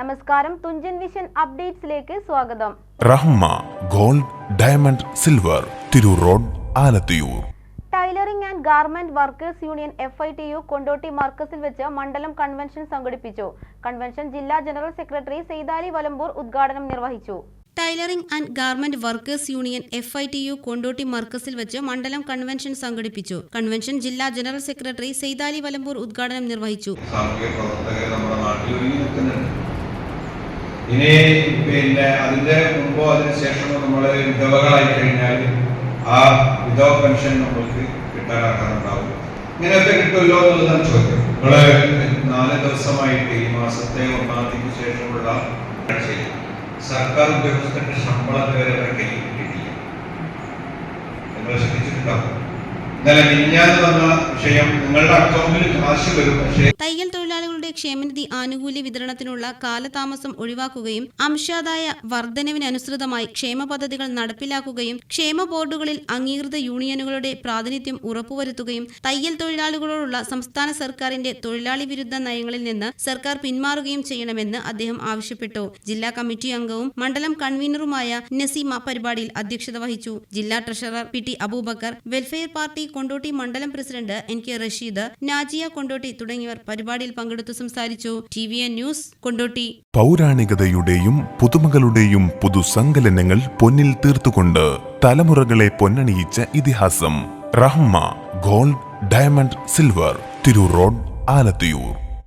നമസ്കാരം. തുഞ്ചൻ വിഷൻ അപ്ഡേറ്റ്സിലേക്ക് സ്വാഗതം. Rahma gold diamond silver Tirur road Alathiyur. Tailoring and garment workers union F I T U Kondotty മാർക്കസിൽ വെച്ച് മണ്ഡലം convention സംഘടിപ്പിച്ചു. Convention ജില്ലാ ജനറൽ സെക്രട്ടറി സെയ്താലി വലമ്പൂർ ഉദ്ഘാടനം നിർവഹിച്ചു. Tailoring and garment workers union F I T U Kondotty മർക്കസിൽ വെച്ച് മണ്ഡലം convention സംഘടിപ്പിച്ചു. Convention ജില്ലാ ജനറൽ സെക്രട്ടറി സെയ്താലി വലമ്പൂർ ഉദ്ഘാടനം നിർവഹിച്ചു. ഇനി പിന്നെ അതിന്റെ മുമ്പോ അതിന് ശേഷമോ നമ്മൾ വിധവകളായി കഴിഞ്ഞാൽ ആ വിധവ പെൻഷൻ നമ്മൾക്ക് കിട്ടാൻ അർഹതണ്ടാവും ഇങ്ങനെയൊക്കെ കിട്ടുമല്ലോ എന്നുള്ളതാണ് ചോദ്യം. നമ്മൾ നാല് ദിവസമായിട്ട് ഈ മാസത്തെ ഒന്നാം തീയതിക്ക് ശേഷമുള്ള സർക്കാർ ഉദ്യോഗസ്ഥരുടെ ശമ്പളത്തെ വരെ അവരെ കയ്യിൽ കിട്ടിയിട്ടില്ല. നിങ്ങൾ ശ്രദ്ധിച്ചിട്ടുണ്ടാവും ഇന്നലെ മിഞ്ഞാന്ന് വന്ന വിഷയം നിങ്ങളുടെ അക്കൗണ്ടിൽ കാശ് വരും പക്ഷേ തയ്യൽ തൊഴിലാളികളുടെ ക്ഷേമനിധി ആനുകൂല്യ വിതരണത്തിനുള്ള കാലതാമസം ഒഴിവാക്കുകയും അംശാദായ വർധനവിനനുസൃതമായി ക്ഷേമ പദ്ധതികൾ നടപ്പിലാക്കുകയും ക്ഷേമ ബോർഡുകളിൽ അംഗീകൃത യൂണിയനുകളുടെ പ്രാതിനിധ്യം ഉറപ്പുവരുത്തുകയും തയ്യൽ തൊഴിലാളികളോടുള്ള സംസ്ഥാന സർക്കാരിന്റെ തൊഴിലാളി വിരുദ്ധ നയങ്ങളിൽ നിന്ന് സർക്കാർ പിന്മാറുകയും ചെയ്യണമെന്ന് അദ്ദേഹം ആവശ്യപ്പെട്ടു. ജില്ലാ കമ്മിറ്റി അംഗവും മണ്ഡലം കൺവീനറുമായ നസീമ പരിപാടിയിൽ അധ്യക്ഷത വഹിച്ചു. ജില്ലാ treasurer P T Abubakar welfare party Kondotty മണ്ഡലം president N K Rasheed Najiya Kondotty തുടങ്ങിയവർ പരിപാടിയിൽ പങ്കെടുത്തു സംസാരിച്ചു. T V N news Kondotty. പൗരാണികതയുടെയും പുതുമകളുടെയും പുതുസങ്കലനങ്ങൾ പൊന്നിൽ തീർത്തുകൊണ്ട് തലമുറകളെ പൊന്നണിയിച്ച ഇതിഹാസം Rahma gold diamond silver Tirur road Alathiyur.